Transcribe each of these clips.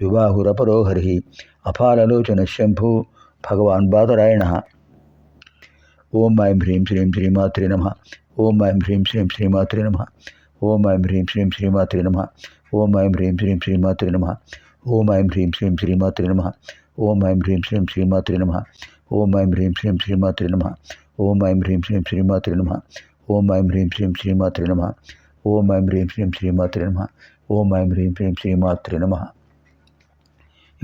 వివాహురపరో హరి అపాలలోచన శంభు భగవాన్ బాదరాయణ ఓం ఐం హ్రీం శ్రీం శ్రీమాత్రే నమ ఓం ఐం హ్రీం శ్రీం శ్రీమాత్రే నమ ఓం ఐం హ్రీం శ్రీం శ్రీమాత్రే నమ ఓం ఐం హ్రీం శ్రీం శ్రీమాత్రే నమ ఓం ఐం హ్రీం శ్రీం శ్రీమాత్రే నమ ఓం ఐం హ్రీం శ్రీం శ్రీమాత్రే నమ ఓం ఐం హ్రీం శ్రీం శ్రీమాత్రే నమ ఓం ఐం హ్రీం శ్రీం శ్రీమాత్రే నమ ఓం ఐం హ్రీం శ్రీం శ్రీమాత్రే నమ ఓం ఐం హ్రీం శ్రీం శ్రీమాత్రే నమ ఓం ఐం హ్రీం శ్రీం శ్రీమాత్రే నమ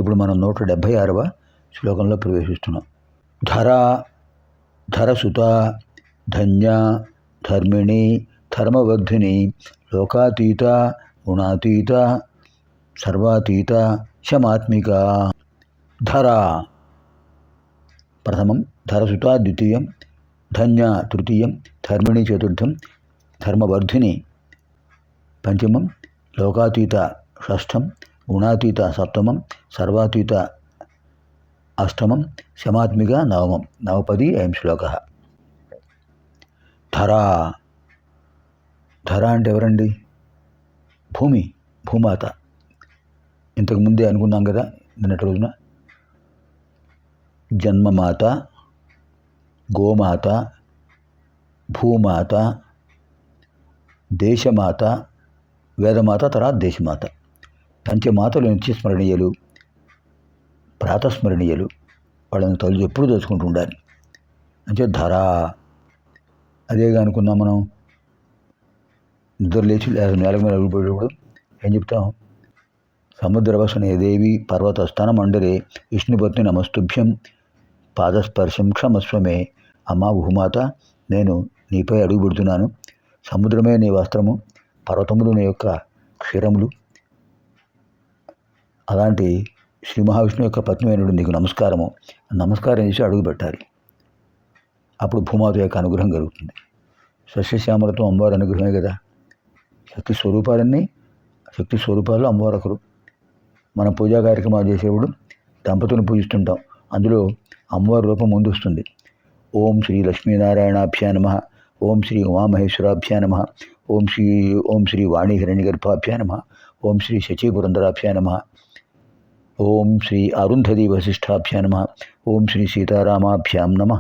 ఇప్పుడు మనం నూట డెబ్భై ఆరవ శ్లోకంలో ప్రవేశిస్తున్నాం. ధర ధరసుత ధన్య ధర్మిణి ధర్మవర్ధిని లోకాతీత గుణాతీత సర్వాతీత శమాత్మిక ధర ప్రథమం ధరసుత ద్వితీయం ధన్య తృతీయం ధర్మిణి చతుర్థం ధర్మవర్ధిని. పంచమం లోకాతీత షష్ఠం గుణాతీత సప్తమం సర్వాతీత అష్టమం శమాత్మిక నవమం. నవపది అయం శ్లోక? ధర. ధర అంటే ఎవరండి? భూమి భూమాత. ఇంతకు ముందే అనుకున్నాం కదా నిన్నటి రోజున. జన్మమాత గోమాత భూమాత దేశమాత వేదమాత తర్వాత దేశమాత. పంచమాతలు నిత్యస్మరణీయులు ప్రాతస్మరణీయులు వాళ్ళని తల్లి ఎప్పుడు దోచుకుంటూ ఉండాలి. అంటే ధర అదేగా అనుకున్నాం మనం. నిద్ర లేచి నేల మీద అడుగుపోయేటప్పుడు ఏం చెప్తాం? సముద్రవసనే దేవి పర్వతస్థాన మండరే విష్ణుపత్ని నమస్తుభ్యం పాదస్పర్శం క్షమస్వమే. అమ్మా భూమాత నేను నీపై అడుగుపెడుతున్నాను. సముద్రమే నీ వస్త్రము పర్వతములు నీ యొక్క క్షీరములు. అలాంటి శ్రీ మహావిష్ణువు యొక్క పత్నిమైనడు నీకు నమస్కారము. నమస్కారం చేసి అడుగు పెట్టాలి అప్పుడు భూమాత యొక్క అనుగ్రహం కలుగుతుంది. సస్యశ్యామలతో అమ్మవారి అనుగ్రహమే కదా. శక్తి స్వరూపాలన్నీ శక్తి స్వరూపాలు అమ్మవారు ఒకరు మనం పూజా కార్యక్రమాలు చేసేప్పుడు దంపతులను పూజిస్తుంటాం. అందులో అమ్మవారి రూపం ముందు వస్తుంది ఓం శ్రీ లక్ష్మీనారాయణాభ్యా నమ. ఓం శ్రీ ఉమామహేశ్వరాభ్యా నమ. ఓం శ్రీ ఓం శ్రీ వాణి హిరణ్యగర్భాభ్యా నమ. ఓం శ్రీ శచీపురంధరాభ్యా నమ. ఓం శ్రీ అరుంధతి వశిష్ఠాభ్యా నమ. ఓం శ్రీ సీతారామాభ్యాం నమ.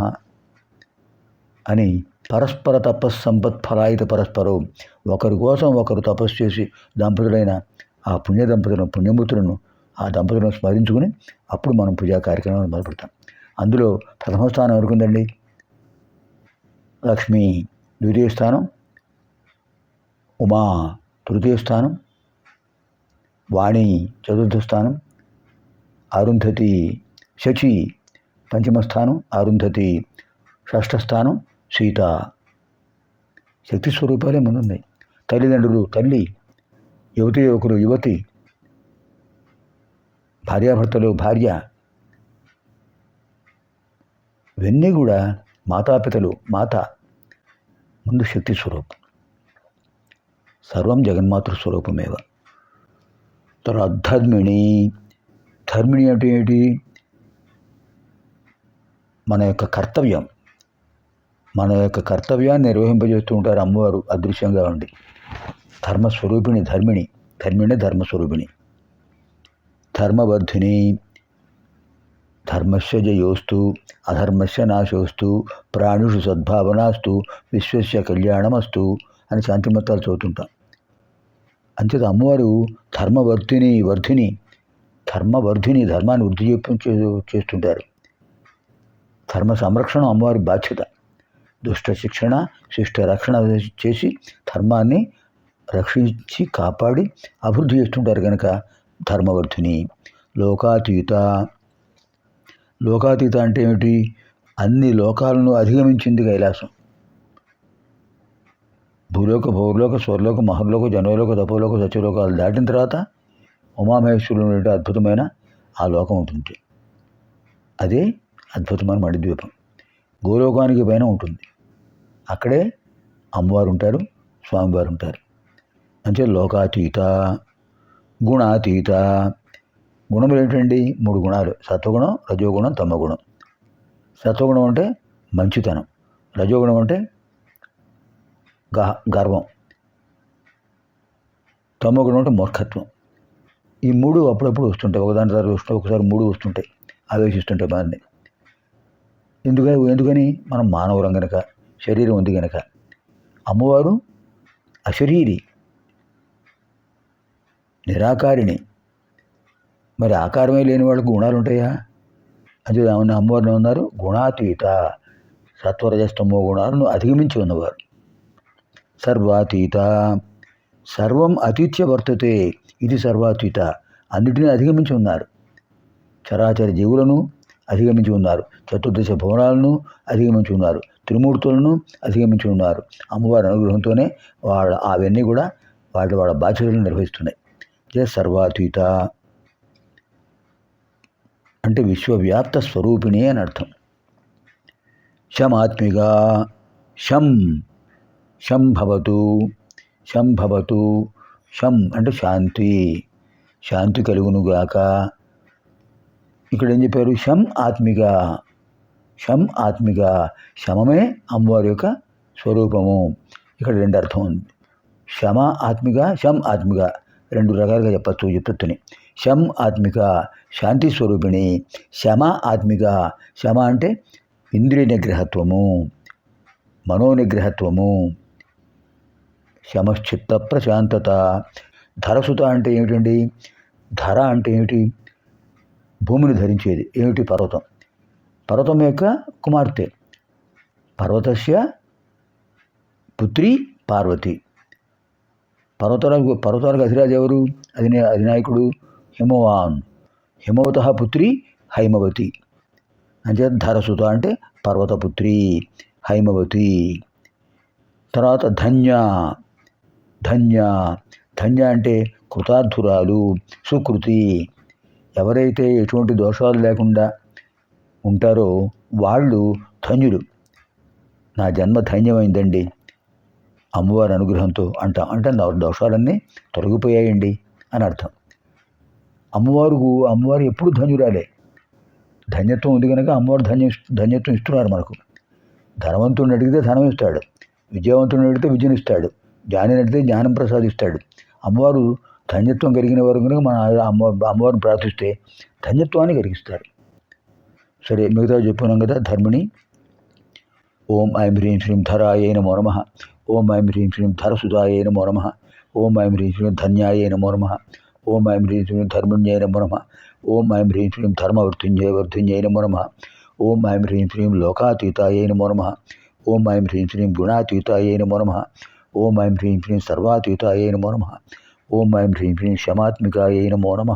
అని పరస్పర తపస్ తపస్సంపత్ఫలాయిత పరస్పరం ఒకరి కోసం ఒకరు తపస్సు చేసి దంపతులైన ఆ పుణ్య దంపతులను పుణ్యమూర్తులను ఆ దంపతులను స్మరించుకుని అప్పుడు మనం పూజా కార్యక్రమాలు మొదలుపెడతాం. అందులో ప్రథమ స్థానం ఎవరికుందండి లక్ష్మి ద్వితీయ స్థానం ఉమా తృతీయ స్థానం వాణి చతుర్థ స్థానం అరుంధతి శచి పంచమస్థానం అరుంధతి షష్ఠస్థానం సీత శక్తి స్వరూపాలే ముందున్నాయి తల్లిదండ్రులు తల్లి యువతి యువకులు యువతి భార్యాభర్తలు భార్య ఇవన్నీ కూడా మాతాపితలు మాత ముందు శక్తి స్వరూపం. సర్వం జగన్మాతృ స్వరూపమేవ. తర్వాత ధర్మిణి ధర్మిణి అంటే ఏంటి? మన యొక్క కర్తవ్యం. మన యొక్క కర్తవ్యాన్ని నిర్వహింపజేస్తూ ఉంటారు అమ్మవారు అదృశ్యంగా ఉండి. ధర్మస్వరూపిణి ధర్మిణి. ధర్మిణి ధర్మస్వరూపిణి. ధర్మవర్ధిని ధర్మస్య జయోస్తు అధర్మస్య నాశోస్తు ప్రాణుషు సద్భావనాస్తు విశ్వస్య కళ్యాణమస్తు అని శాంతిమత్తాలు చదువుతుంటాం. అంచేత అమ్మవారు ధర్మవర్ధిని వర్ధిని ధర్మవర్ధిని ధర్మాన్ని వృద్ధి చేపి చేస్తుంటారు. ధర్మ సంరక్షణ అమ్మవారి బాధ్యత. దుష్ట శిక్షణ శిష్ట రక్షణ చేసి ధర్మాన్ని రక్షించి కాపాడి అభివృద్ధి చేస్తుంటారు కనుక ధర్మవర్ధిని. లోకాతీత. లోకాతీత అంటే ఏమిటి? అన్ని లోకాలను అధిగమించింది కైలాసం. భూలోక భౌలోక స్వర్లోక మహర్లోక జనలోక తపోలోక సత్యలోకాలు దాటిన తర్వాత ఉమామహేశ్వరుడు అద్భుతమైన ఆ లోకం ఉంటుంది. అదే అద్భుతమైన మణిద్వీపం. గోలోకానికి పైన ఉంటుంది. అక్కడే అమ్మవారు ఉంటారు స్వామివారు ఉంటారు అంటే లోకాతీత గుణాతీత. గుణములు ఏంటండి? మూడు గుణాలు. సత్వగుణం రజోగుణం తమగుణం. సత్వగుణం అంటే మంచితనం. రజోగుణం అంటే గర్వం. తమగుణం అంటే మూర్ఖత్వం. ఈ మూడు అప్పుడప్పుడు వస్తుంటాయి. ఒకదాని తర్వాత వస్తుంటాయి ఒకసారి మూడు వస్తుంటాయి. ఆవేశిస్తుంటాయి మనల్ని. ఎందుకని? ఎందుకని? మనం మానవరం గనక శరీరం ఉంది గనక. అమ్మవారు అశరీరి నిరాకారిణి. మరి ఆకారమే లేని వాళ్ళకు గుణాలు ఉంటాయా? అది ఆమె అమ్మవారిని ఉన్నారు గుణాతీత సత్వరజస్తమో గుణాలను అధిగమించి ఉన్నవారు. సర్వాతీత. సర్వం అతీత్య వర్తతే ఇది సర్వాతీత అన్నిటినీ అధిగమించి ఉన్నారు. చరాచర జీవులను అధిగమించి ఉన్నారు. చతుర్దశ భవనాలను అధిగమించి ఉన్నారు. త్రిమూర్తులను అధిగమించి ఉన్నారు. అమ్మవారి అనుగ్రహంతోనే వాళ్ళ అవన్నీ కూడా వాటి వాళ్ళ బాధ్యతలను నిర్వహిస్తున్నాయి. ఇదే సర్వాతీత అంటే విశ్వవ్యాప్త స్వరూపిణి అని అర్థం. శమాత్మిగా శం. శం భవతు. శం భవతు శం అంటే శాంతి శాంతి కలుగునుగాక. ఇక్కడ ఏం చెప్పారు? శం ఆత్మిక శం ఆత్మిక శమమే అమ్మవారి యొక్క స్వరూపము. ఇక్కడ రెండు అర్థం ఉంది. శమ ఆత్మిక శం ఆత్మిక రెండు రకాలుగా చెప్పచ్చు చెప్తుని శం ఆత్మిక శాంతి స్వరూపిణి. శమ ఆత్మిక శమ అంటే ఇంద్రియ నిగ్రహత్వము మనోనిగ్రహత్వము. శమశ్చిత్త ప్రశాంతత ధరసుత అంటే ఏమిటండి? ధర అంటే ఏమిటి? భూమిని ధరించేది. ఏమిటి పర్వతం? పర్వతం యొక్క కుమార్తె. పర్వతస్య పుత్రి పార్వతి. పర్వతాలకు పర్వతాలకు అధిరాజు ఎవరు? అధినా అధినాయకుడు హిమవాన్. హిమవత పుత్రి హైమవతి. అంటే ధరసుత అంటే పర్వతపుత్రి హైమవతి. తర్వాత ధన్య. ధన్య. ధన్య అంటే కృతార్థురాలు సుకృతి. ఎవరైతే ఎటువంటి దోషాలు లేకుండా ఉంటారో వాళ్ళు ధన్యులు. నా జన్మ ధన్యమైందండి. అమ్మవారి అనుగ్రహంతో అంటాం అంటే నా దోషాలన్నీ తొలగిపోయాయండి అని అర్థం. అమ్మవారు అమ్మవారు ఎప్పుడు ధన్యురాలే. ధన్యత్వం ఉంది కనుక అమ్మవారు ధన్య ధన్యత్వం ఇస్తున్నారు మనకు. ధనవంతుడిని అడిగితే ధనం ఇస్తాడు విజయవంతుడిని అడిగితే విజయనిస్తాడు. ఇస్తాడు జ్ఞాని జ్ఞానం ప్రసాదిస్తాడు. అమ్మవారు ధన్యత్వం కలిగిన వారు కనుక మన అమ్మ అమ్మవారిని ప్రార్థిస్తే ధన్యత్వాన్ని కలిగిస్తారు. సరే మిగతా చెప్పుకున్నాం కదా ధర్మిణి. ఓం ఐం హ్రీం శ్రీం ధరాయ నమో నమ. ఓం ఐం హ్రీం శ్రీం ధరసుధాయ నమో నమ. ఓం ఐం హ్రీం శ్రీం ధన్యాయ నమో నమ. ఓం ఐం హ్రీం శ్రీం ధర్మణ్యాయ నమో నమ. ఓం ఐం హ్రీం శ్రీం ధర్మవర్ధుంజయ వర్ధుంజయ నమో నమ. ఓం ఐం హ్రీం శ్రీం లోకాతీతాయ నమో నమ. ఓం ఐం హ్రీం శ్రీం గుణాతీతాయ నమో నమ. ఓం ఐం హ్రీం శ్రీం సర్వాతీతాయ నమో నమ. ఓం ఐం హ్రీం శ్రీం శమాత్మికాయ నమో నమ.